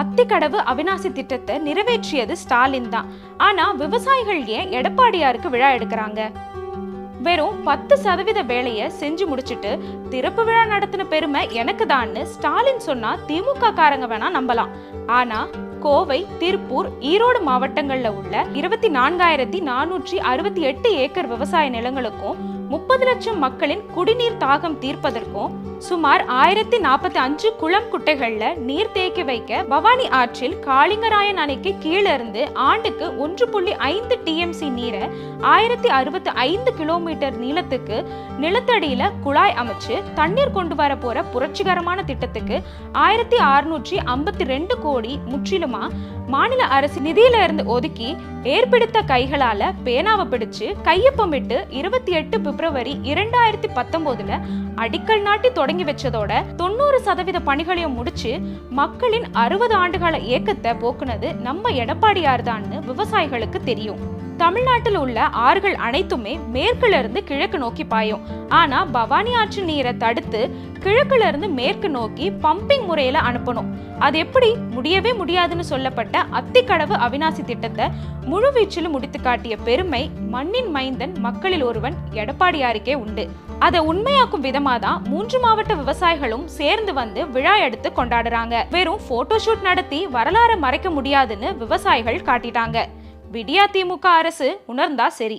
அத்திக்கடவு அவிநாசி திட்டத்தை நிறைவேற்றியது ஸ்டாலின் தான். ஆனா விவசாயிகள் ஏன் எடப்பாடியாருக்கு விழா எடுக்கிறாங்க? வெறும் பத்து சதவீத வேலையை செஞ்சு முடிச்சிட்டு திறப்பு விழா நடத்தின பெருமை எனக்கு தான்னு ஸ்டாலின் சொன்னா திமுக காரங்க வேணா நம்பலாம். ஆனா கோவை திருப்பூர் ஈரோடு மாவட்டங்கள்ல உள்ள இருபத்தி நான்காயிரத்தி நானூற்றி அறுபத்தி எட்டு ஏக்கர் விவசாய நிலங்களுக்கும் முப்பது லட்சம் மக்களின் குடிநீர் தாகம் தீர்ப்பதற்கும் சுமார் ஆயிரத்தி நாற்பத்தி அஞ்சு குளம் குட்டைகள்ல நீர் தேக்கி வைக்க பவானி ஆற்றில் காளிங்கராயன் அணைக்கு கீழிருந்து ஆண்டுக்கு ஒன்று புள்ளி ஐந்து டிஎம்சி நீரை ஆயிரத்தி அறுபத்தி ஐந்து கிலோமீட்டர் நீளத்துக்கு நிலத்தடியில குழாய் அமைச்சு தண்ணீர் கொண்டு வர போற புரட்சிகரமான திட்டத்துக்கு ஆயிரத்தி அறுநூற்றி ஐம்பத்தி ரெண்டு கோடி முற்றிலுமா மாநில அரசு நிதியில இருந்து ஒதுக்கி ஏற்பிடித்த கைகளால பேனாவை பிடிச்சு கையொப்பமிட்டு இருபத்தி எட்டு பிப்ரவரி இரண்டாயிரத்தி பத்தொன்பதுல அடிக்கல் நாட்டி தொடங்கி வச்சதோட தொண்ணூறு சதவீத பணிகளையும் முடிச்சு மக்களின் அறுபது ஆண்டுகால ஏக்கத்தை போக்குனது நம்ம எடப்பாடியார் தான்னு விவசாயிகளுக்கு தெரியும். தமிழ்நாட்டில் உள்ள ஆறுகள் அனைத்துமே மேற்குல இருந்து கிழக்கு நோக்கி பாயும். ஆனா பவானி ஆற்று நீரை தடுத்து கிழக்குல இருந்து மேற்கு நோக்கி பம்பிங் முறையில அனுப்பணும். அது எப்படி? முடியவே முடியாதுன்னு சொல்லப்பட்ட அத்திக்கடவு அவிநாசி திட்டத்தை முழுவீச்சிலும் முடித்து காட்டிய பெருமை மண்ணின் மைந்தன் மக்களில் ஒருவன் எடப்பாடியாருக்கே உண்டு. அதை உண்மையாக்கும் விதமா தான் மூன்று மாவட்ட விவசாயிகளும் சேர்ந்து வந்து விழா எடுத்து கொண்டாடுறாங்க. வெறும் போட்டோ ஷூட் நடத்தி வரலாறை மறைக்க முடியாதுன்னு விவசாயிகள் காட்டிட்டாங்க. விடியா திமுக அரசு உணர்ந்தா சரி.